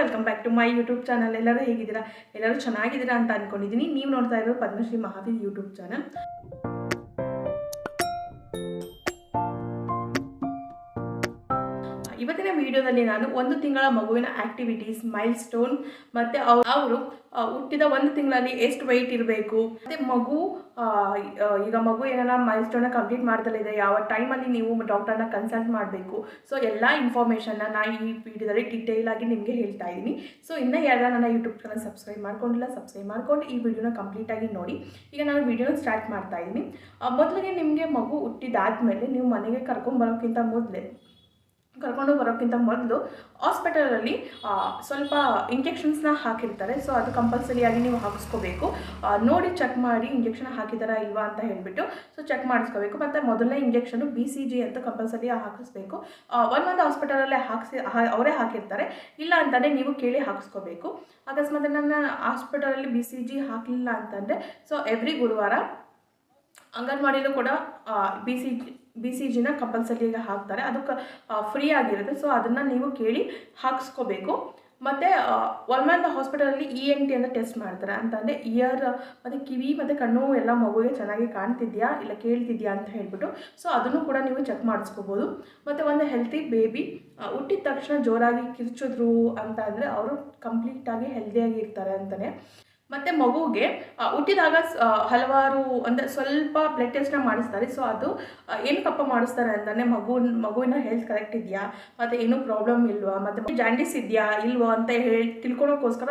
Welcome back to my YouTube channel ಎಲ್ಲರೂ ಹೇಗಿದ್ದೀರಾ? ಎಲ್ಲರೂ ಚೆನ್ನಾಗಿದ್ದೀರಾ ಅಂತ ಅನ್ಕೊಂಡಿದ್ದೀನಿ. ನೀವು ನೋಡ್ತಾ ಇರೋದು ಪದ್ಮಶ್ರೀ ಮಹಾವೀರ್ ಯೂಟ್ಯೂಬ್ ಚಾನಲ್ ಇವತ್ತಿನ ವಿಡಿಯೋದಲ್ಲಿ ನಾನು ಒಂದು ತಿಂಗಳ ಮಗುವಿನ ಆಕ್ಟಿವಿಟೀಸ್ ಮೈಲ್ ಸ್ಟೋನ್ ಮತ್ತು ಅವರು ಹುಟ್ಟಿದ ಒಂದು ತಿಂಗಳಲ್ಲಿ ಎಷ್ಟು ವೆಯ್ಟ್ ಇರಬೇಕು? ಮತ್ತೆ ಮಗು ಈಗ ಮಗು ಏನಾರ ಮೈಲ್ ಸ್ಟೋನ್ ಕಂಪ್ಲೀಟ್ ಮಾಡ್ದಲ್ಲಿದೆ, ಯಾವ ಟೈಮಲ್ಲಿ ನೀವು ಡಾಕ್ಟರ್ನ ಕನ್ಸಲ್ಟ್ ಮಾಡಬೇಕು? ಸೊ ಎಲ್ಲ ಇನ್ಫಾರ್ಮೇಷನ್ನ ನಾನು ಈ ವಿಡಿಯೋದಲ್ಲಿ ಡೀಟೇಲ್ ಆಗಿ ನಿಮಗೆ ಹೇಳ್ತಾ ಇದ್ದೀನಿ. ಸೊ ಇನ್ನೂ ಯಾರ ನನ್ನ ಯೂಟ್ಯೂಬ್ ಚಾನಲ್ ಸಬ್ಸ್ಕ್ರೈಬ್ ಮಾಡ್ಕೊಂಡಿಲ್ಲ ಸಬ್ಸ್ಕ್ರೈಬ್ ಮಾಡ್ಕೊಂಡು ಈ ವಿಡಿಯೋನ ಕಂಪ್ಲೀಟ್ ಆಗಿ ನೋಡಿ. ಈಗ ನಾನು ವಿಡಿಯೋನ ಸ್ಟಾರ್ಟ್ ಮಾಡ್ತಾ ಇದ್ದೀನಿ. ಮೊದಲಿಗೆ ನಿಮಗೆ ಮಗು ಹುಟ್ಟಿದಾದ್ಮೇಲೆ ನೀವು ಮನೆಗೆ ಕರ್ಕೊಂಬರೋಕ್ಕಿಂತ ಮೊದಲೇ ಕರ್ಕೊಂಡು ಬರೋಕ್ಕಿಂತ ಮೊದಲು ಹಾಸ್ಪಿಟಲಲ್ಲಿ ಸ್ವಲ್ಪ ಇಂಜೆಕ್ಷನ್ಸ್ನ ಹಾಕಿರ್ತಾರೆ. ಸೊ ಅದು ಕಂಪಲ್ಸರಿಯಾಗಿ ನೀವು ಹಾಕಿಸ್ಕೋಬೇಕು. ನೋಡಿ ಚೆಕ್ ಮಾಡಿ ಇಂಜೆಕ್ಷನ್ ಹಾಕಿದಾರಾ ಇಲ್ವಾ ಅಂತ ಹೇಳಿಬಿಟ್ಟು ಸೊ ಚೆಕ್ ಮಾಡಿಸ್ಕೋಬೇಕು. ಮತ್ತು ಮೊದಲನೇ ಇಂಜೆಕ್ಷನು ಬಿ ಸಿ ಜಿ ಅಂತ ಕಂಪಲ್ಸರಿ ಹಾಕಿಸ್ಬೇಕು. ಒಂದೊಂದು ಹಾಸ್ಪಿಟಲಲ್ಲೇ ಹಾಕಿಸಿ ಅವರೇ ಹಾಕಿರ್ತಾರೆ. ಇಲ್ಲ ಅಂತಂದರೆ ನೀವು ಕೇಳಿ ಹಾಕಿಸ್ಕೋಬೇಕು. ಅಕಸ್ಮಾತ್ ನನ್ನ ಹಾಸ್ಪಿಟಲಲ್ಲಿ ಬಿ ಸಿ ಜಿ ಹಾಕಲಿಲ್ಲ ಅಂತಂದರೆ ಸೊ ಎವ್ರಿ ಗುರುವಾರ ಅಂಗನವಾಡಿಯಲ್ಲೂ ಕೂಡ B C G B C ಜಿನ ಕಂಪಲ್ಸರಿಯಾಗಿ ಹಾಕ್ತಾರೆ. ಅದಕ್ಕೆ ಫ್ರೀ ಆಗಿರುತ್ತೆ. ಸೊ ಅದನ್ನು ನೀವು ಕೇಳಿ ಹಾಕಿಸ್ಕೋಬೇಕು. ಮತ್ತು ಒಂದೊಂದು ಹಾಸ್ಪಿಟಲಲ್ಲಿ ಇ ಎನ್ ಟಿ ಅಂತ ಟೆಸ್ಟ್ ಮಾಡ್ತಾರೆ. ಅಂತಂದರೆ ಇಯರ್ ಮತ್ತು ಕಿವಿ, ಮತ್ತು ಕಣ್ಣು, ಎಲ್ಲ ಮಗುವಿಗೆ ಚೆನ್ನಾಗಿ ಕಾಣ್ತಿದ್ಯಾ? ಇಲ್ಲ ಕೇಳ್ತಿದ್ಯಾ ಅಂತ ಹೇಳ್ಬಿಟ್ಟು. ಸೊ ಅದನ್ನು ಕೂಡ ನೀವು ಚೆಕ್ ಮಾಡಿಸ್ಕೋಬೋದು. ಮತ್ತು ಒಂದು ಹೆಲ್ತಿ ಬೇಬಿ ಹುಟ್ಟಿದ ತಕ್ಷಣ ಜೋರಾಗಿ ಕಿರ್ಚಿದ್ರು ಅಂತ ಅಂದರೆ ಅವರು ಕಂಪ್ಲೀಟಾಗಿ ಹೆಲ್ದಿಯಾಗಿ ಇರ್ತಾರೆ ಅಂತಲೇ ಮತ್ತು ಮಗುಗೆ ಹುಟ್ಟಿದಾಗ ಹಲವಾರು, ಅಂದರೆ ಸ್ವಲ್ಪ ಬ್ಲಡ್ ಟೆಸ್ಟ್ನ ಮಾಡಿಸ್ತಾರೆ. ಸೊ ಅದು ಏನು ಏನಕ್ಕಪ್ಪ ಮಾಡಿಸ್ತಾರೆ ಅಂತಂದರೆ ಮಗು ಮಗುವಿನ ಹೆಲ್ತ್ ಕರೆಕ್ಟ್ ಇದೆಯಾ? ಮತ್ತು ಏನೂ ಪ್ರಾಬ್ಲಮ್ ಇಲ್ವಾ? ಮತ್ತು ಜಾಂಡಿಸ್ ಇದೆಯಾ, ಇಲ್ವಾ ಅಂತ ಹೇಳಿ ತಿಳ್ಕೊಳೋಕ್ಕೋಸ್ಕರ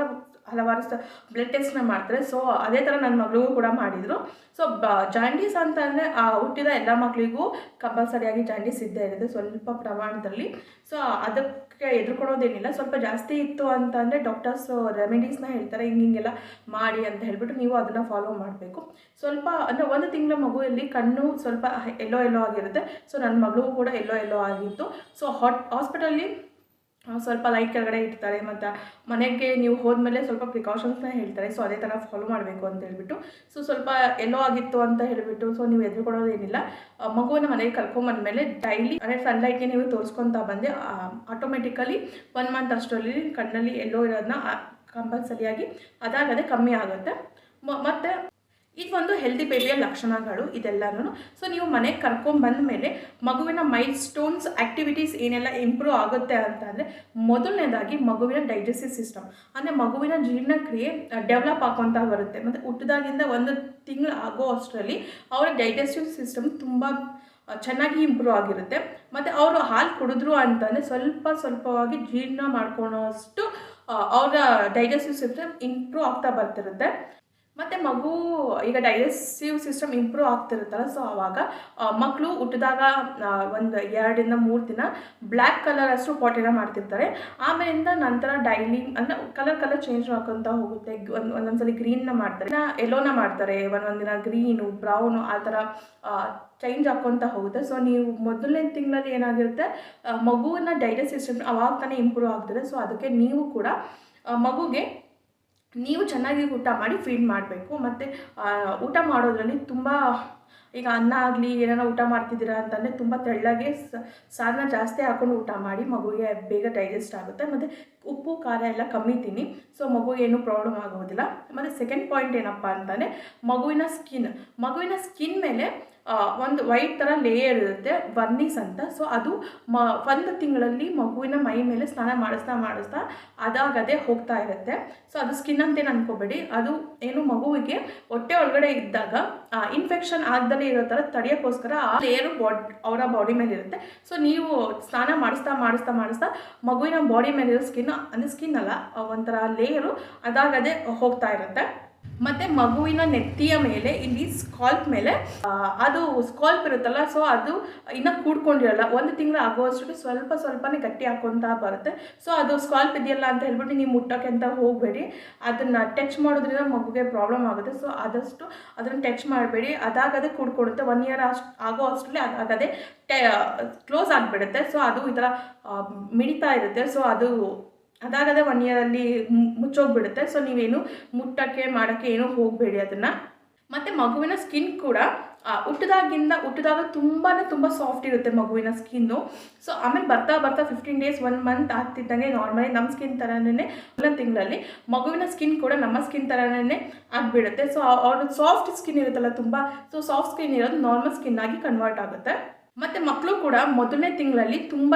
ಹಲವಾರು ಸ ಬ್ಲಡ್ ಟೆಸ್ಟ್ನ ಮಾಡ್ತಾರೆ. ಸೊ ಅದೇ ಥರ ನನ್ನ ಮಗಳಿಗೂ ಕೂಡ ಮಾಡಿದರು. ಸೊ ಬ ಜಾಂಡೀಸ್ ಅಂತಂದರೆ, ಆ, ಹುಟ್ಟಿದ ಎಲ್ಲ ಮಕ್ಕಳಿಗೂ ಕಂಪಲ್ಸರಿಯಾಗಿ ಜಾಂಡೀಸ್ ಇದ್ದೇ ಇರುತ್ತೆ. ಸ್ವಲ್ಪ ಪ್ರಮಾಣದಲ್ಲಿ. ಸೊ ಅದಕ್ಕೆ ಎದುರ್ಕೊಳ್ಳೋದೇನಿಲ್ಲ ಸ್ವಲ್ಪ ಜಾಸ್ತಿ ಇತ್ತು ಅಂತ ಅಂದರೆ ಡಾಕ್ಟರ್ಸ್ ರೆಮಿಡೀಸ್ನ ಹೇಳ್ತಾರೆ. ಹಿಂಗೆ, ಹಿಂಗೆಲ್ಲ ಮಾಡಿ ಅಂತ ಹೇಳ್ಬಿಟ್ಟು ನೀವು ಅದನ್ನು ಫಾಲೋ ಮಾಡಬೇಕು. ಸ್ವಲ್ಪ, ಅಂದರೆ ಒಂದು ತಿಂಗಳ ಮಗುವಲ್ಲಿ ಕಣ್ಣು ಸ್ವಲ್ಪ ಎಲ್ಲೋ ಎಲ್ಲೋ ಆಗಿರುತ್ತೆ. ಸೊ ನನ್ನ ಮಗಳಿಗೂ ಕೂಡ ಎಲ್ಲೋ ಎಲ್ಲೋ ಆಗಿತ್ತು. ಸೊ ಹಾಟ್ ಹಾಸ್ಪಿಟಲ್ಲಿ ಸ್ವಲ್ಪ ಲೈಟ್ ಕೆಳಗಡೆ ಇಡ್ತಾರೆ ಮತ್ತು ಮನೆಗೆ ನೀವು ಹೋದ್ಮೇಲೆ ಸ್ವಲ್ಪ ಪ್ರಿಕಾಷನ್ಸ್ನ ಹೇಳ್ತಾರೆ. ಸೊ ಅದೇ ಥರ ಫಾಲೋ ಮಾಡಬೇಕು ಅಂತ ಹೇಳ್ಬಿಟ್ಟು. ಸೊ ಸ್ವಲ್ಪ ಎಲ್ಲೋ ಆಗಿತ್ತು ಅಂತ ಹೇಳಿಬಿಟ್ಟು. ಸೊ ನೀವು ಎದುರುಕೊಡೋದೇನಿಲ್ಲ ಕೊಡೋದೇನಿಲ್ಲ ಮಗುವನ್ನ ಮನೆಗೆ ಕರ್ಕೊಂಬಂದ್ಮೇಲೆ ಡೈಲಿ ಅಂದರೆ ಸನ್ಲೈಟ್ಗೆ ನೀವು ತೋರಿಸ್ಕೊತಾ ಬಂದೆ ಆಟೋಮೆಟಿಕಲಿ ಒನ್ ಮಂತ್ ಅಷ್ಟರಲ್ಲಿ ಕಣ್ಣಲ್ಲಿ ಎಲ್ಲೋ ಇರೋದನ್ನ ಕಂಪಲ್ಸರಿಯಾಗಿ ಅದಾಗದೆ ಕಮ್ಮಿ ಆಗುತ್ತೆ. ಮತ್ತು ಇದೊಂದು ಹೆಲ್ದಿ ಬೇಬಿಯ ಲಕ್ಷಣಗಳು ಇದೆಲ್ಲನೂ ಸೊ ನೀವು ಮನೆಗೆ ಕರ್ಕೊಂಡ್ಬಂದ ಮೇಲೆ ಮಗುವಿನ ಮೈಲ್ ಸ್ಟೋನ್ಸ್ ಆ್ಯಕ್ಟಿವಿಟೀಸ್ ಏನೆಲ್ಲ ಇಂಪ್ರೂವ್ ಆಗುತ್ತೆ ಅಂತಂದರೆ ಮೊದಲನೇದಾಗಿ ಮಗುವಿನ ಡೈಜೆಸ್ಟಿವ್ ಸಿಸ್ಟಮ್ ಅಂದರೆ ಮಗುವಿನ ಜೀರ್ಣಕ್ರಿಯೆ ಡೆವಲಪ್ ಆಗೋಂತ ಬರುತ್ತೆ. ಮತ್ತು ಹುಟ್ಟಿದಾಗಿಂದ ಒಂದು ತಿಂಗಳು ಆಗೋ ಅಷ್ಟರಲ್ಲಿ ಅವರ ಡೈಜೆಸ್ಟಿವ್ ಸಿಸ್ಟಮ್ ತುಂಬ ಚೆನ್ನಾಗಿ ಇಂಪ್ರೂವ್ ಆಗಿರುತ್ತೆ. ಮತ್ತು ಅವರು ಹಾಲು ಕುಡಿದ್ರು ಅಂತಂದರೆ ಸ್ವಲ್ಪ ಸ್ವಲ್ಪವಾಗಿ ಜೀರ್ಣ ಮಾಡ್ಕೊಳೋಷ್ಟು ಅವರ ಡೈಜೆಸ್ಟಿವ್ ಸಿಸ್ಟಮ್ ಇಂಪ್ರೂವ್ ಆಗ್ತಾ ಬರ್ತಿರುತ್ತೆ. ಮತ್ತು ಮಗು ಈಗ ಡೈಜೆಸ್ಟಿವ್ ಸಿಸ್ಟಮ್ ಇಂಪ್ರೂವ್ ಆಗ್ತಿರುತ್ತಲ್ಲ ಸೊ ಆವಾಗ ಮಕ್ಕಳು ಹುಟ್ಟಿದಾಗ ಒಂದು ಎರಡರಿಂದ ಮೂರು ದಿನ ಬ್ಲ್ಯಾಕ್ ಕಲರ್ ಅಷ್ಟು ಪಾಟಿನ ಮಾಡ್ತಿರ್ತಾರೆ. ಆಮೇಲಿಂದ ನಂತರ ಡೈಲಿ ಅಂದರೆ ಕಲರ್ ಕಲರ್ ಚೇಂಜ್ ಮಾಡ್ಕೊತ ಹೋಗುತ್ತೆ. ಒಂದು, ಒಂದೊಂದ್ಸಲಿ ಗ್ರೀನ್ನ ಮಾಡ್ತಾರೆ. ಎಲ್ಲೋನ ಮಾಡ್ತಾರೆ. ಒಂದೊಂದು ದಿನ ಗ್ರೀನು ಬ್ರೌನು ಆ ಥರ ಚೇಂಜ್ ಹಾಕ್ಕೊತ ಹೋಗುತ್ತೆ. ಸೊ ನೀವು ಮೊದಲನೇ ತಿಂಗಳಲ್ಲಿ ಏನಾಗಿರುತ್ತೆ ಮಗುವಿನ ಡೈಜೆಸ್ಟ್ ಸಿಸ್ಟಮ್ ಅವಾಗ ತಾನೇ ಇಂಪ್ರೂವ್ ಆಗ್ತದೆ. ಸೊ ಅದಕ್ಕೆ ನೀವು ಕೂಡ ಮಗುಗೆ ನೀವು ಚೆನ್ನಾಗಿ ಊಟ ಮಾಡಿ ಫೀಡ್ ಮಾಡಬೇಕು. ಮತ್ತು ಊಟ ಮಾಡೋದ್ರಲ್ಲಿ ತುಂಬ, ಈಗ ಅನ್ನ ಆಗಲಿ ಏನಾರ ಊಟ ಮಾಡ್ತಿದ್ದೀರಾ ಅಂತಂದರೆ ತುಂಬ ತೆಳ್ಳಗೆ ಸಾರನ್ನ ಜಾಸ್ತಿ ಹಾಕೊಂಡು ಊಟ ಮಾಡಿ ಮಗುವಿಗೆ ಬೇಗ ಡೈಜೆಸ್ಟ್ ಆಗುತ್ತೆ. ಮತ್ತು ಉಪ್ಪು, ಖಾರ ಎಲ್ಲ ಕಮ್ಮಿ ತಿನ್ನಿ. ಸೊ ಮಗುಗೆ ಏನೂ ಪ್ರಾಬ್ಲಮ್ ಆಗೋದಿಲ್ಲ. ಮತ್ತು ಸೆಕೆಂಡ್ ಪಾಯಿಂಟ್ ಏನಪ್ಪ ಅಂತಂದರೆ ಮಗುವಿನ ಸ್ಕಿನ್ ಮಗುವಿನ ಸ್ಕಿನ್ ಮೇಲೆ ಒಂದು ವೈಟ್ ಥರ ಲೇಯರ್ ಇರುತ್ತೆ ವರ್ನಿಸ್ ಅಂತ. ಸೊ ಅದು ಮ, ಒಂದು ತಿಂಗಳಲ್ಲಿ ಮಗುವಿನ ಮೈ ಮೇಲೆ ಸ್ನಾನ ಮಾಡಿಸ್ತಾ ಮಾಡಿಸ್ತಾ ಅದಾಗದೇ ಹೋಗ್ತಾ ಇರುತ್ತೆ. ಸೊ ಅದು ಸ್ಕಿನ್ ಅಂತೇನು ಅನ್ಕೋಬೇಡಿ. ಅದು ಏನು ಮಗುವಿಗೆ ಹೊಟ್ಟೆ ಒಳಗಡೆ ಇದ್ದಾಗ ಇನ್ಫೆಕ್ಷನ್ ಆಗ್ದಲೇ ಇರೋ ಥರ ತಡೆಯೋಕ್ಕೋಸ್ಕರ ಆ ಲೇಯರು ಬಾಡ್ ಅವರ ಬಾಡಿ ಮೇಲೆ ಇರುತ್ತೆ. ಸೊ ನೀವು ಸ್ನಾನ ಮಾಡಿಸ್ತಾ ಮಾಡಿಸ್ತಾ ಮಾಡಿಸ್ತಾ ಮಗುವಿನ ಬಾಡಿ ಮೇಲಿರೋ ಸ್ಕಿನ್ ಅಂದರೆ ಸ್ಕಿನ್ ಅಲ್ಲ ಒಂಥರ ಲೇಯರು ಅದಾಗದೇ ಹೋಗ್ತಾ ಇರುತ್ತೆ. ಮತ್ತು ಮಗುವಿನ ನೆತ್ತಿಯ ಮೇಲೆ, ಇಲ್ಲಿ ಸ್ಕಾಲ್ಪ್ ಮೇಲೆ ಅದು ಸ್ಕಾಲ್ಪ್ ಇರುತ್ತಲ್ಲ ಸೊ ಅದು ಇನ್ನ ಕೂಡ್ಕೊಂಡಿರಲ್ಲ. ಒಂದು ತಿಂಗಳು ಆಗುವಷ್ಟು ಸ್ವಲ್ಪ ಸ್ವಲ್ಪನೇ ಗಟ್ಟಿ ಹಾಕ್ಕೊಂತ ಬರುತ್ತೆ. ಸೊ ಅದು ಸ್ಕಾಲ್ಪ್ ಇದೆಯಲ್ಲ ಅಂತ ಹೇಳ್ಬಿಟ್ಟು ನೀವು ಮುಟ್ಟೋಕೆ ಅಂತ ಹೋಗಬೇಡಿ. ಅದನ್ನು ಟಚ್ ಮಾಡೋದ್ರಿಂದ ಮಗುಗೆ ಪ್ರಾಬ್ಲಮ್ ಆಗುತ್ತೆ. ಸೊ ಆದಷ್ಟು ಅದನ್ನು ಟಚ್ ಮಾಡಬೇಡಿ. ಅದಾಗದೇ ಕೂಡ್ಕೊಡುತ್ತೆ. ಒನ್ ಇಯರ್ ಅಷ್ಟು, ಆಗೋ ಅಷ್ಟರಲ್ಲಿ ಅದಾಗದೇ ಕ್ಲೋಸ್ ಆಗಿಬಿಡುತ್ತೆ. ಸೊ ಅದು ಈ ಥರ ಮಿಡಿತಾ ಇರುತ್ತೆ. ಸೊ ಅದು ಅದಾಗದೆ ಒನ್ ಇಯರಲ್ಲಿ ಮುಚ್ಚೋಗ್ಬಿಡುತ್ತೆ. ಸೊ ನೀವೇನು ಮುಟ್ಟಕ್ಕೆ, ಮಾಡೋಕ್ಕೆ ಏನೂ ಹೋಗಬೇಡಿ ಅದನ್ನು. ಮತ್ತು ಮಗುವಿನ ಸ್ಕಿನ್ ಕೂಡ ಹುಟ್ಟಿದಾಗಿಂದ ಹುಟ್ಟಿದಾಗ ತುಂಬಾ ತುಂಬ ಸಾಫ್ಟ್ ಇರುತ್ತೆ ಮಗುವಿನ ಸ್ಕಿನ್ನು ಸೊ ಆಮೇಲೆ ಬರ್ತಾ ಬರ್ತಾ ಫಿಫ್ಟೀನ್ ಡೇಸ್ ಒನ್ ಮಂತ್ ಆಗ್ತಿದ್ದಂಗೆ ನಾರ್ಮಲಿ ನಮ್ಮ ಸ್ಕಿನ್ ಥರನೇ ಒಂದೊಂದು ತಿಂಗಳಲ್ಲಿ ಮಗುವಿನ ಸ್ಕಿನ್ ಕೂಡ ನಮ್ಮ ಸ್ಕಿನ್ ಥರನೇ ಆಗಿಬಿಡುತ್ತೆ. ಸೊ ಅವ್ರ ಸಾಫ್ಟ್ ಸ್ಕಿನ್ ಇರುತ್ತಲ್ಲ ತುಂಬ ಸೊ ಸಾಫ್ಟ್ ಸ್ಕಿನ್ ಇರೋದು ನಾರ್ಮಲ್ ಸ್ಕಿನ್ ಆಗಿ ಕನ್ವರ್ಟ್ ಆಗುತ್ತೆ. ಮತ್ತು ಮಕ್ಕಳು ಕೂಡ ಮೊದಲನೇ ತಿಂಗಳಲ್ಲಿ ತುಂಬ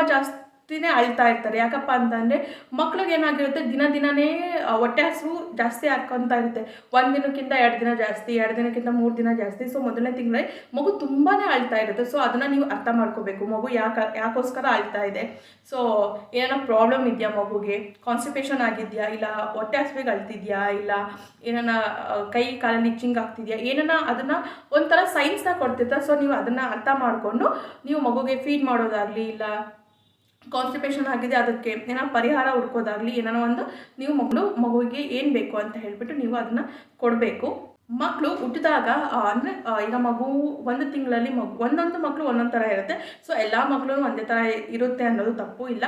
ಜಾಸ್ತಿನೇ ಅಳ್ತಾ ಇರ್ತಾರೆ. ಯಾಕಪ್ಪ ಅಂತಂದರೆ ಮಕ್ಳಿಗೆ ಏನಾಗಿರುತ್ತೆ, ದಿನ ದಿನನೇ ಹೊಟ್ಟೆ ಹಸಿವು ಜಾಸ್ತಿ ಹಾಕ್ಕೊತಾ ಇರುತ್ತೆ. ಒಂದು ದಿನಕ್ಕಿಂತ ಎರಡು ದಿನ ಜಾಸ್ತಿ, ಎರಡು ದಿನಕ್ಕಿಂತ ಮೂರು ದಿನ ಜಾಸ್ತಿ. ಸೊ ಮೊದಲನೇ ತಿಂಗಳಲ್ಲಿ ಮಗು ತುಂಬಾ ಅಳ್ತಾ ಇರುತ್ತೆ. ಸೊ ಅದನ್ನು ನೀವು ಅರ್ಥ ಮಾಡ್ಕೋಬೇಕು. ಮಗು ಯಾಕೆ, ಯಾಕೋಸ್ಕರ ಅಳ್ತಾ ಇದೆ. ಸೊ ಏನೋ ಪ್ರಾಬ್ಲಮ್ ಇದೆಯಾ ಮಗುಗೆ? ಕಾನ್ಸ್ಟಿಪೇಷನ್ ಆಗಿದೆಯಾ? ಇಲ್ಲ, ಹೊಟ್ಟೆ ಹಸಿವಿಗೆ ಅಳ್ತಿದ್ಯಾ? ಇಲ್ಲ, ಏನಾನ ಕೈ ಕಾಲಲ್ಲಿ ಇಚ್ಚಿಂಗ್ ಆಗ್ತಿದೆಯಾ? ಏನನ್ನ ಅದನ್ನು ಒಂಥರ ಸೈನ್ಸ್ನ ಕೊಡ್ತಿರ್ತಾರೆ ಸೊ ನೀವು ಅದನ್ನು ಅರ್ಥ ಮಾಡಿಕೊಂಡು ನೀವು ಮಗುಗೆ ಫೀಡ್ ಮಾಡೋದಾಗಲಿ, ಇಲ್ಲ ಕಾನ್ಸ್ಟಿಪೇಷನ್ ಆಗಿದೆ, ಅದಕ್ಕೆ ಏನೋ ಪರಿಹಾರ ಹುಡ್ಕೋದಾಗಲಿ, ಏನೋ ಒಂದು ನೀವು ಮಗಳು ಮಗುವಿಗೆ ಏನು ಬೇಕು ಅಂತ ಹೇಳಿಬಿಟ್ಟು ನೀವು ಅದನ್ನು ಕೊಡಬೇಕು. ಮಕ್ಕಳು ಹುಟ್ಟಿದಾಗ ಅಂದರೆ ಈಗ ಮಗು ಒಂದು ತಿಂಗಳಲ್ಲಿ ಮಗು, ಒಂದೊಂದು ಮಕ್ಕಳು ಒಂದೊಂದು ಥರ ಇರುತ್ತೆ. ಸೊ ಎಲ್ಲ ಮಕ್ಕಳು ಒಂದೇ ಥರ ಇರುತ್ತೆ ಅನ್ನೋದು ತಪ್ಪು ಇಲ್ಲ.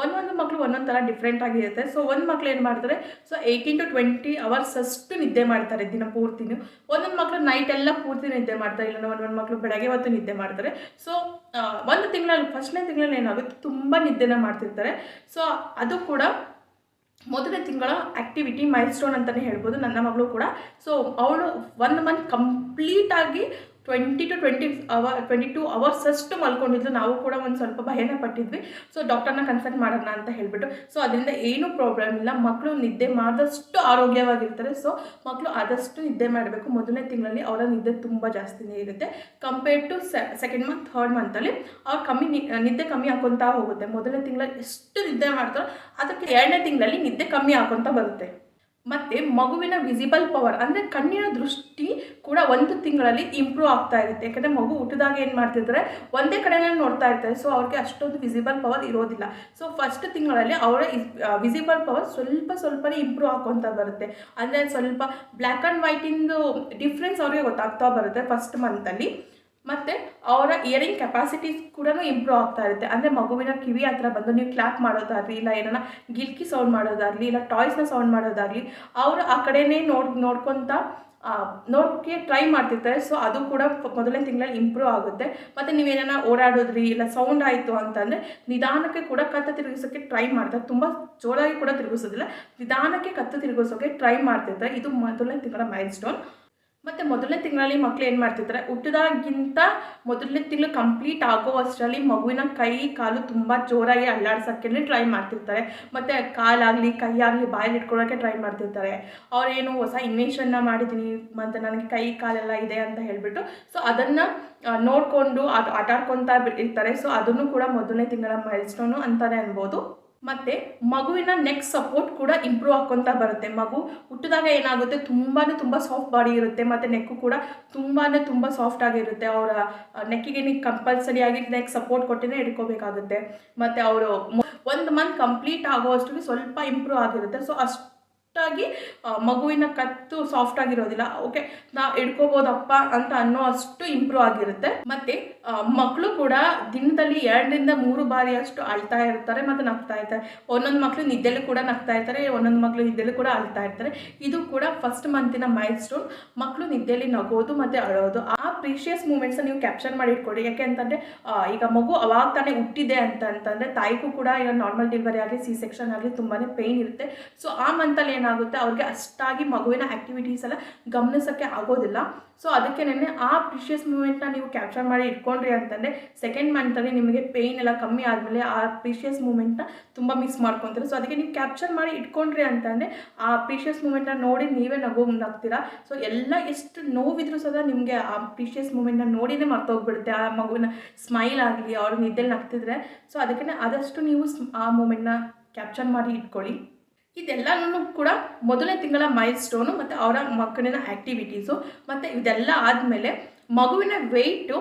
ಒಂದೊಂದು ಮಕ್ಕಳು ಒಂದೊಂದು ಥರ ಡಿಫ್ರೆಂಟ್ ಆಗಿರುತ್ತೆ. ಸೊ ಒಂದು ಮಕ್ಳು ಏನು ಮಾಡ್ತಾರೆ? So eighteen to twenty hours ಅಷ್ಟು ನಿದ್ದೆ ಮಾಡ್ತಾರೆ ದಿನ ಪೂರ್ತಿನೂ. ಒಂದೊಂದು ಮಕ್ಕಳು ನೈಟ್ ಎಲ್ಲ ಪೂರ್ತಿ ನಿದ್ದೆ ಮಾಡ್ತಾರೆ. ಇಲ್ಲ ಒಂದೊಂದು ಮಕ್ಕಳು ಬೆಳಗ್ಗೆ ಹೊತ್ತು ನಿದ್ದೆ ಮಾಡ್ತಾರೆ. ಸೊ ಒಂದು ತಿಂಗಳಲ್ಲಿ ಫಸ್ಟ್ನೇ ತಿಂಗಳಲ್ಲಿ ಏನಾಗುತ್ತೆ? ತುಂಬ ನಿದ್ದೆನ ಮಾಡ್ತಿರ್ತಾರೆ. ಸೊ ಅದು ಕೂಡ ಮೊದಲನೇ ತಿಂಗಳ ಆ್ಯಕ್ಟಿವಿಟಿ ಮೈಲ್ ಸ್ಟೋನ್ ಅಂತಲೇ ಹೇಳ್ಬೋದು. ನನ್ನ ಮಗಳು ಕೂಡ. ಸೊ ಅವಳು ಒಂದು ಮಂತ್ ಕಂಪ್ಲೀಟಾಗಿ twenty to twenty hour twenty to hours ಅಷ್ಟು ಮಲ್ಕೊಂಡಿದ್ಲು. ನಾವು ಕೂಡ ಒಂದು ಸ್ವಲ್ಪ ಭಯನ ಪಟ್ಟಿದ್ವಿ. ಸೊ ಡಾಕ್ಟರ್ನ ಕನ್ಸಲ್ಟ್ ಮಾಡೋಣ ಅಂತ ಹೇಳಿಬಿಟ್ಟು. ಸೊ ಅದರಿಂದ ಏನೂ ಪ್ರಾಬ್ಲಮ್ ಇಲ್ಲ. ಮಕ್ಕಳು ನಿದ್ದೆ ಮಾಡಿದಷ್ಟು ಆರೋಗ್ಯವಾಗಿರ್ತಾರೆ. ಸೊ ಮಕ್ಕಳು ಆದಷ್ಟು ನಿದ್ದೆ ಮಾಡಬೇಕು. ಮೊದಲನೇ ತಿಂಗಳಲ್ಲಿ ಅವರ ನಿದ್ದೆ ತುಂಬ ಜಾಸ್ತಿನೇ ಇರುತ್ತೆ. Compared to second month third ಮಂತಲ್ಲಿ ಅವ್ರು ಕಮ್ಮಿ ನಿದ್ದೆ ಕಮ್ಮಿ ಹಾಕೊತಾ ಹೋಗುತ್ತೆ. ಮೊದಲನೇ ತಿಂಗಳಲ್ಲಿ ಎಷ್ಟು ನಿದ್ದೆ ಮಾಡ್ತಾರೋ ಅದಕ್ಕೆ ಎರಡನೇ ತಿಂಗಳಲ್ಲಿ ನಿದ್ದೆ ಕಮ್ಮಿ ಹಾಕೊತಾ ಬರುತ್ತೆ. ಮತ್ತು ಮಗುವಿನ ವಿಸಿಬಲ್ ಪವರ್ ಅಂದರೆ ಕಣ್ಣಿನ ದೃಷ್ಟಿ ಕೂಡ ಒಂದು ತಿಂಗಳಲ್ಲಿ ಇಂಪ್ರೂವ್ ಆಗ್ತಾ ಇರುತ್ತೆ. ಯಾಕಂದರೆ ಮಗು ಹುಟ್ಟಿದಾಗ ಏನು ಮಾಡ್ತಿದ್ರೆ ಒಂದೇ ಕಡೆನೇ ನೋಡ್ತಾ ಇರ್ತಾರೆ. ಸೊ ಅವ್ರಿಗೆ ಅಷ್ಟೊಂದು ವಿಸಿಬಲ್ ಪವರ್ ಇರೋದಿಲ್ಲ. ಸೊ ಫಸ್ಟ್ ತಿಂಗಳಲ್ಲಿ ಅವರ ವಿಸಿಬಲ್ ಪವರ್ ಸ್ವಲ್ಪ ಸ್ವಲ್ಪನೇ ಇಂಪ್ರೂವ್ ಆಗುವಂತ ಬರುತ್ತೆ. ಅಂದರೆ ಸ್ವಲ್ಪ ಬ್ಲ್ಯಾಕ್ ಆ್ಯಂಡ್ ವೈಟಿಂದು ಡಿಫ್ರೆನ್ಸ್ ಅವ್ರಿಗೆ ಗೊತ್ತಾಗ್ತಾ ಬರುತ್ತೆ ಫಸ್ಟ್ ಮಂತಲ್ಲಿ ಮತ್ತು ಅವರ ಇಯರಿಂಗ್ ಕೆಪಾಸಿಟೀಸ್ ಕೂಡ ಇಂಪ್ರೂವ್ ಆಗ್ತಾ ಇರುತ್ತೆ. ಅಂದರೆ ಮಗುವಿನ ಕಿವಿ ಹತ್ರ ಬಂದು ನೀವು ಕ್ಲಾಪ್ ಮಾಡೋದಾಗಲಿ, ಇಲ್ಲ ಏನಾರ ಗಿಲ್ಕಿ ಸೌಂಡ್ ಮಾಡೋದಾಗಲಿ, ಇಲ್ಲ ಟಾಯ್ಸ್ನ ಸೌಂಡ್ ಮಾಡೋದಾಗಲಿ, ಅವರು ಆ ಕಡೆನೇ ನೋಡ್, ನೋಡ್ಕೊತ ನೋಡೋಕ್ಕೆ ಟ್ರೈ ಮಾಡ್ತಿರ್ತಾರೆ. ಸೊ ಅದು ಕೂಡ ಮೊದಲನೇ ತಿಂಗಳಲ್ಲಿ ಇಂಪ್ರೂವ್ ಆಗುತ್ತೆ. ಮತ್ತು ನೀವೇನ ಓಡಾಡೋದ್ರಿ, ಇಲ್ಲ ಸೌಂಡ್ ಆಯಿತು ಅಂತಂದರೆ ನಿಧಾನಕ್ಕೆ ಕೂಡ ಕತ್ತು ತಿರುಗಿಸೋಕ್ಕೆ ಟ್ರೈ ಮಾಡ್ತಾರೆ. ತುಂಬ ಜೋರಾಗಿ ಕೂಡ ತಿರುಗಿಸೋದಿಲ್ಲ, ನಿಧಾನಕ್ಕೆ ಕತ್ತು ತಿರುಗಿಸೋಕ್ಕೆ ಟ್ರೈ ಮಾಡ್ತಿರ್ತಾರೆ. ಇದು ಮೊದಲನೇ ತಿಂಗಳ ಮೈಲ್ ಸ್ಟೋನ್ ಮತ್ತು ಮೊದಲನೇ ತಿಂಗಳಲ್ಲಿ ಮಕ್ಕಳು ಏನು ಮಾಡ್ತಿರ್ತಾರೆ? ಹುಟ್ಟಿದಾಗಿಂತ ಮೊದಲನೇ ತಿಂಗಳು ಕಂಪ್ಲೀಟ್ ಆಗೋ ಅಷ್ಟರಲ್ಲಿ ಮಗುವಿನ ಕೈ, ಕಾಲು ತುಂಬ ಜೋರಾಗಿ ಅಲ್ಲಾಡ್ಸೋಕ್ಕೆ ಟ್ರೈ ಮಾಡ್ತಿರ್ತಾರೆ. ಮತ್ತು ಕಾಲಾಗಲಿ, ಕೈಯಾಗಲಿ, ಬಾಯಲ್ಲಿ ಇಟ್ಕೊಳ್ಳೋಕ್ಕೆ ಟ್ರೈ ಮಾಡ್ತಿರ್ತಾರೆ. ಅವರೇನು ಹೊಸ ಇನ್ವೆನ್ಷನ್ನ ಮಾಡಿದ್ದೀನಿ ಮತ್ತು ನನಗೆ ಕೈ, ಕಾಲೆಲ್ಲ ಇದೆ ಅಂತ ಹೇಳಿಬಿಟ್ಟು, ಸೊ ಅದನ್ನು ನೋಡಿಕೊಂಡು ಅದು ಆಟಾಡ್ಕೊತಾ ಇರ್ತಾರೆ. ಸೊ ಅದನ್ನು ಕೂಡ ಮೊದಲನೇ ತಿಂಗಳ ಮೈಲ್ಸ್ಟೋನು ಅಂತಲೇ ಅನ್ಬೋದು. ಮತ್ತು ಮಗುವಿನ ನೆಕ್ ಸಪೋರ್ಟ್ ಕೂಡ ಇಂಪ್ರೂವ್ ಆಕ್ಕೊತಾ ಬರುತ್ತೆ. ಮಗು ಹುಟ್ಟಿದಾಗ ಏನಾಗುತ್ತೆ? ತುಂಬಾ ತುಂಬ ಸಾಫ್ಟ್ ಬಾಡಿ ಇರುತ್ತೆ. ಮತ್ತು ನೆಕ್ಕು ಕೂಡ ತುಂಬಾ ತುಂಬ ಸಾಫ್ಟ್ ಆಗಿರುತ್ತೆ. ಅವರ ನೆಕ್ಕಿಗೆ ನೀವು ಕಂಪಲ್ಸರಿಯಾಗಿ ನೆಕ್ ಸಪೋರ್ಟ್ ಕೊಟ್ಟಿನೇ ಹಿಡ್ಕೋಬೇಕಾಗುತ್ತೆ. ಮತ್ತು ಅವರು ಒಂದು ಮಂತ್ ಕಂಪ್ಲೀಟ್ ಆಗೋ ಅಷ್ಟು ಸ್ವಲ್ಪ ಇಂಪ್ರೂವ್ ಆಗಿರುತ್ತೆ. ಸೊ ಅಷ್ಟಾಗಿ ಆ, ಮಗುವಿನ ಕತ್ತು ಸಾಫ್ಟ್ ಆಗಿರೋದಿಲ್ಲ. ಓಕೆ ನಾ ಹಿಡ್ಕೋಬೋದಪ್ಪ ಅಂತ ಅನ್ನೋ ಅಷ್ಟು ಇಂಪ್ರೂವ್ ಆಗಿರುತ್ತೆ. ಮತ್ತೆ ಮಕ್ಕಳು ಕೂಡ ದಿನದಲ್ಲಿ ಎರಡರಿಂದ ಮೂರು ಬಾರಿ ಅಷ್ಟು ಅಳ್ತಾ ಇರ್ತಾರೆ ಮತ್ತು ನಗ್ತಾ ಇರ್ತಾರೆ. ಒಂದೊಂದು ಮಕ್ಕಳು ನಿದ್ದೆಲ್ಲೂ ಕೂಡ ನಗ್ತಾ ಇರ್ತಾರೆ ಒಂದೊಂದು ಮಕ್ಕಳು ನಿದ್ದೆಲ್ಲೂ ಕೂಡ ಅಳ್ತಾ ಇರ್ತಾರೆ. ಇದು ಕೂಡ ಫಸ್ಟ್ ಮಂತಿನ ಮೈಲ್ ಸ್ಟೋನ್ ಮಕ್ಕಳು ನಿದ್ದೆಯಲ್ಲಿ ನಗೋದು ಮತ್ತು ಅಳೋದು. ಆ ಪ್ರೀಶಿಯಸ್ ಮೂಮೆಂಟ್ಸ್ ನೀವು ಕ್ಯಾಪ್ಚರ್ ಮಾಡಿ ಇಟ್ಕೊಡಿ ಯಾಕೆ ಅಂತಂದರೆ ಈಗ ಮಗು ಅವಾಗ ತಾನೇ ಹುಟ್ಟಿದೆ ಅಂತ ಅಂತಂದರೆ ತಾಯಿಗೂ ಕೂಡ ಈಗ ನಾರ್ಮಲ್ ಡೆಲಿವರಿ ಆಗಲಿ ಸಿ ಸೆಕ್ಷನ್ ಆಗಲಿ ತುಂಬಾ ಪೇಯ್ನ್ ಇರುತ್ತೆ. ಸೊ ಆ ಮಂತಲ್ಲಿ ಏನಾಗುತ್ತೆ, ಅವ್ರಿಗೆ ಅಷ್ಟಾಗಿ ಮಗುವಿನ ಆ್ಯಕ್ಟಿವಿಟೀಸ್ ಎಲ್ಲ ಗಮನಿಸೋಕ್ಕೆ ಆಗೋದಿಲ್ಲ. ಸೊ ಅದಕ್ಕೆ ನೆನ್ನೆ ಆ ಪ್ರಿಷಿಯಸ್ ಮೂಮೆಂಟ್ನ ನೀವು ಕ್ಯಾಪ್ಚರ್ ಮಾಡಿ ಇಟ್ಕೊಂಡ್ರಿ ಅಂತಂದರೆ ಸೆಕೆಂಡ್ ಮಂತಲ್ಲಿ ನಿಮಗೆ ಪೇಯ್ನ್ ಎಲ್ಲ ಕಮ್ಮಿ ಆದಮೇಲೆ ಆ ಪ್ರಿಷಿಯಸ್ ಮೂಮೆಂಟ್ನ ತುಂಬ ಮಿಸ್ ಮಾಡ್ಕೊತೀರ. ಸೊ ಅದಕ್ಕೆ ನೀವು ಕ್ಯಾಪ್ಚರ್ ಮಾಡಿ ಇಟ್ಕೊಂಡ್ರಿ ಅಂತಂದರೆ, ಆ ಪ್ರಿಷಿಯಸ್ ಮೂಮೆಂಟ್ನ ನೋಡಿ ನೀವೇ ನಗು ನಗ್ತೀರಾ. ಸೊ ಎಲ್ಲ ಎಷ್ಟು ನೋವಿದ್ರೂ ಸಹ ನಿಮಗೆ ಆ ಪ್ರಿಷಿಯಸ್ ಮೂಮೆಂಟ್ನ ನೋಡಿನೇ ಮರ್ತೋಗ್ಬಿಡುತ್ತೆ. ಆ ಮಗುವಿನ ಸ್ಮೈಲ್ ಆಗಲಿ, ಅವ್ರ ನಿದ್ದೆಲ್ಲಿ ನಗ್ತಿದ್ರೆ. ಸೊ ಅದಕ್ಕೆ ಆದಷ್ಟು ನೀವು ಆ ಮೂಮೆಂಟ್ನ ಕ್ಯಾಪ್ಚರ್ ಮಾಡಿ ಇಟ್ಕೊಳ್ಳಿ. ಇದೆಲ್ಲನೂ ಕೂಡ ಮೊದಲನೇ ತಿಂಗಳ ಮೈಲ್ ಸ್ಟೋನು ಮತ್ತು ಅವರ ಮಕ್ಕಳಿನ ಆ್ಯಕ್ಟಿವಿಟೀಸು ಮತ್ತು ಇದೆಲ್ಲ ಆದಮೇಲೆ ಮಗುವಿನ ವೆಯ್ಟು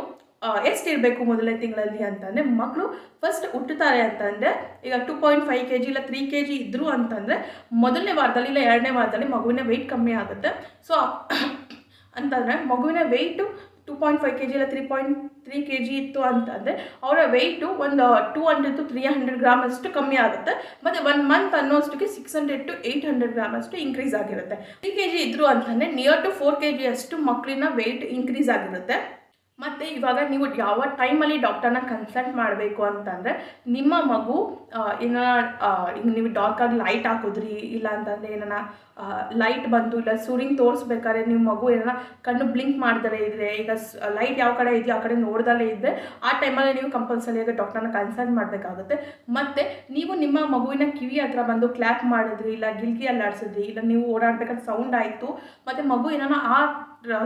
ಎಷ್ಟಿರಬೇಕು ಮೊದಲನೇ ತಿಂಗಳಲ್ಲಿ ಅಂತಂದರೆ ಮಕ್ಕಳು ಫಸ್ಟ್ ಹುಟ್ಟುತ್ತಾರೆ ಅಂತಂದರೆ ಈಗ two point five K G ಇಲ್ಲ ತ್ರೀ ಕೆ ಜಿ ಇದ್ದರು ಅಂತಂದರೆ ಮೊದಲನೇ ವಾರದಲ್ಲಿ ಇಲ್ಲ ಎರಡನೇ ವಾರದಲ್ಲಿ ಮಗುವಿನ ವೆಯ್ಟ್ ಕಮ್ಮಿ ಆಗುತ್ತೆ. ಸೊ ಅಂತಂದರೆ ಮಗುವಿನ weight two point five K G ಇಲ್ಲ three point three K G ಇತ್ತು ಅಂತಂದರೆ ಅವರ ವೆಯ್ಟು ಒಂದು two hundred to three hundred gram ಅಷ್ಟು ಕಮ್ಮಿ ಆಗುತ್ತೆ. ಮತ್ತು one month ಅನ್ನೋಷ್ಟಕ್ಕೆ six hundred to eight hundred gram ಅಷ್ಟು ಇನ್ಕ್ರೀಸ್ ಆಗಿರುತ್ತೆ. ತ್ರೀ ಕೆ ಜಿ ಇದ್ರು ಅಂತಂದರೆ near to four K G ಅಷ್ಟು ಮಕ್ಕಳಿನ ವೆಯ್ಟ್ ಇನ್ಕ್ರೀಸ್ ಆಗಿರುತ್ತೆ. ಮತ್ತು ಇವಾಗ ನೀವು ಯಾವ ಟೈಮಲ್ಲಿ ಡಾಕ್ಟರ್ನ ಕನ್ಸಲ್ಟ್ ಮಾಡಬೇಕು ಅಂತಂದರೆ ನಿಮ್ಮ ಮಗು ಏನಾರ ಈಗ ನೀವು ಡಾರ್ಕಾಗಿ ಲೈಟ್ ಹಾಕಿದ್ರಿ, ಇಲ್ಲ ಅಂತಂದರೆ ಏನಾರ ಲೈಟ್ ಬಂದು ಇಲ್ಲ ಸೂರ್ಯನ ತೋರಿಸ್ಬೇಕಾದ್ರೆ ನಿಮ್ಮ ಮಗು ಏನಾರ ಕಣ್ಣು ಬ್ಲಿಂಕ್ ಮಾಡ್ದಲೇ ಇದ್ದರೆ ಈಗ ಲೈಟ್ ಯಾವ ಕಡೆ ಇದೆಯೋ ಆ ಕಡೆ ನೋಡ್ದಲೇ ಇದ್ದರೆ ಆ ಟೈಮಲ್ಲಿ ನೀವು ಕಂಪಲ್ಸರಿಯಾಗಿ ಡಾಕ್ಟರ್ನ ಕನ್ಸಲ್ಟ್ ಮಾಡಬೇಕಾಗುತ್ತೆ. ಮತ್ತು ನೀವು ನಿಮ್ಮ ಮಗುವಿನ ಕಿವಿ ಹತ್ರ ಬಂದು ಕ್ಲ್ಯಾಪ್ ಮಾಡಿದ್ರಿ, ಇಲ್ಲ ಗಿಲ್ಗಿ ಅಲ್ಲಾಡಿಸಿದ್ರಿ, ಇಲ್ಲ ನೀವು ಓಡಾಡ್ಬೇಕಾದ್ರೆ ಸೌಂಡ್ ಆಯಿತು, ಮತ್ತು ಮಗು ಏನಾರ ಆ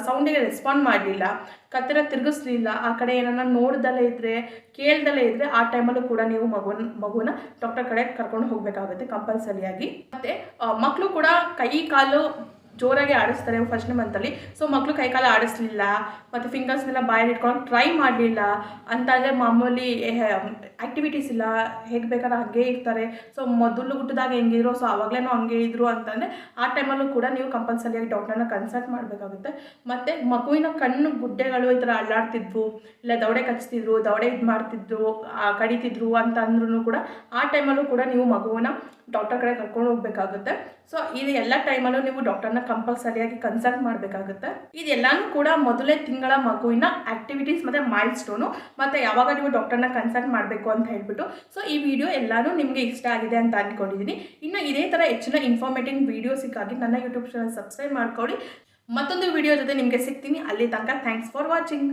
ಸೌಂಡಿಗೆ ರೆಸ್ಪಾಂಡ್ ಮಾಡಲಿಲ್ಲ. ಕತ್ತಿರ ತಿರುಗಿಸ್ಲಿಲ್ಲ. ಆ ಕಡೆ ಏನನ್ನ ನೋಡ್ದಲೇ ಇದ್ದರೆ ಕೇಳ್ದಲೇ ಇದ್ದರೆ ಆ ಟೈಮಲ್ಲೂ ಕೂಡ ನೀವು ಮಗುನ ಮಗುನ ಡಾಕ್ಟರ್ ಕಡೆ ಕರ್ಕೊಂಡು ಹೋಗಬೇಕಾಗುತ್ತೆ ಕಂಪಲ್ಸರಿಯಾಗಿ ಮತ್ತು ಮಕ್ಕಳು ಕೂಡ ಕೈ, ಕಾಲು ಜೋರಾಗಿ ಆಡಿಸ್ತಾರೆ ಫಸ್ಟ್ ಫಸ್ಟ್ನೇ ಮಂತಲ್ಲಿ ಸೊ ಮಕ್ಕಳು ಕೈಕಾಲ ಆಡಿಸ್ಲಿಲ್ಲ, ಮತ್ತು ಫಿಂಗರ್ಸ್ನೆಲ್ಲ ಬಾಯಲ್ಲಿ ಇಟ್ಕೊಂಡು ಟ್ರೈ ಮಾಡಲಿಲ್ಲ. ಅಂತಂದರೆ ಮಾಮೂಲಿ ಆ್ಯಕ್ಟಿವಿಟೀಸ್ ಇಲ್ಲ, ಹೇಗೆ ಬೇಕಾದ್ರೆ ಹಾಗೆ ಇರ್ತಾರೆ. ಸೊ ಮೊದಲು ಹುಟ್ಟಿದಾಗ ಹೆಂಗಿದ್ರು ಸೊ ಆವಾಗಲೇ ಹಂಗೆ ಇದ್ರು ಅಂತಂದರೆ ಆ ಟೈಮಲ್ಲೂ ಕೂಡ ನೀವು ಕಂಪಲ್ಸರಿಯಾಗಿ ಡಾಕ್ಟರ್ನ ಕನ್ಸಲ್ಟ್ ಮಾಡಬೇಕಾಗುತ್ತೆ. ಮತ್ತು ಮಗುವಿನ ಕಣ್ಣು ಗುಡ್ಡೆಗಳು ಈ ಥರ ಅಲ್ಲಾಡ್ತಿದ್ವು, ಇಲ್ಲ ದವಡೆ ಕಚ್ತಿದ್ರು ದವಡೆ ಇದು ಮಾಡ್ತಿದ್ರು ಕಡಿತಿದ್ರು ಅಂತ ಅಂದ್ರೂ ಕೂಡ ಆ ಟೈಮಲ್ಲೂ ಕೂಡ ನೀವು ಮಗುವನ್ನ ಡಾಕ್ಟರ್ ಕಡೆ ಕರ್ಕೊಂಡು ಹೋಗಬೇಕಾಗುತ್ತೆ. ಸೊ ಇದು ಎಲ್ಲ ಟೈಮಲ್ಲೂ ನೀವು ಡಾಕ್ಟರ್ನ ಕಂಪಲ್ಸರಿಯಾಗಿ ಕನ್ಸಲ್ಟ್ ಮಾಡಬೇಕಾಗುತ್ತೆ. ಇದೆಲ್ಲಾನು ಕೂಡ ಮೊದಲೇ ತಿಂಗಳ ಮಗುವಿನ ಆಕ್ಟಿವಿಟೀಸ್ ಮತ್ತು ಮೈಲ್ಡ್ ಸ್ಟೋನು ಮತ್ತು ಯಾವಾಗ ನೀವು ಡಾಕ್ಟರ್ನ ಕನ್ಸಲ್ಟ್ ಮಾಡಬೇಕು ಅಂತ ಹೇಳ್ಬಿಟ್ಟು. ಸೊ ಈ ವಿಡಿಯೋ ಎಲ್ಲಾನು ನಿಮಗೆ ಇಷ್ಟ ಆಗಿದೆ ಅಂತ ಅಂದ್ಕೊಂಡಿದ್ದೀನಿ ಇನ್ನು ಇದೇ ಥರ ಹೆಚ್ಚಿನ ಇನ್ಫಾರ್ಮೇಟಿವ್ ವೀಡಿಯೋಸಿಗಾಗಿ ನನ್ನ ಯೂಟ್ಯೂಬ್ ಚಾನಲ್ ಸಬ್ಸ್ಕ್ರೈಬ್ ಮಾಡ್ಕೊಳ್ಳಿ. ಮತ್ತೊಂದು ವಿಡಿಯೋ ಜೊತೆ ನಿಮಗೆ ಸಿಗ್ತೀನಿ. ಅಲ್ಲಿ ತನಕ ಥ್ಯಾಂಕ್ಸ್ ಫಾರ್ ವಾಚಿಂಗ್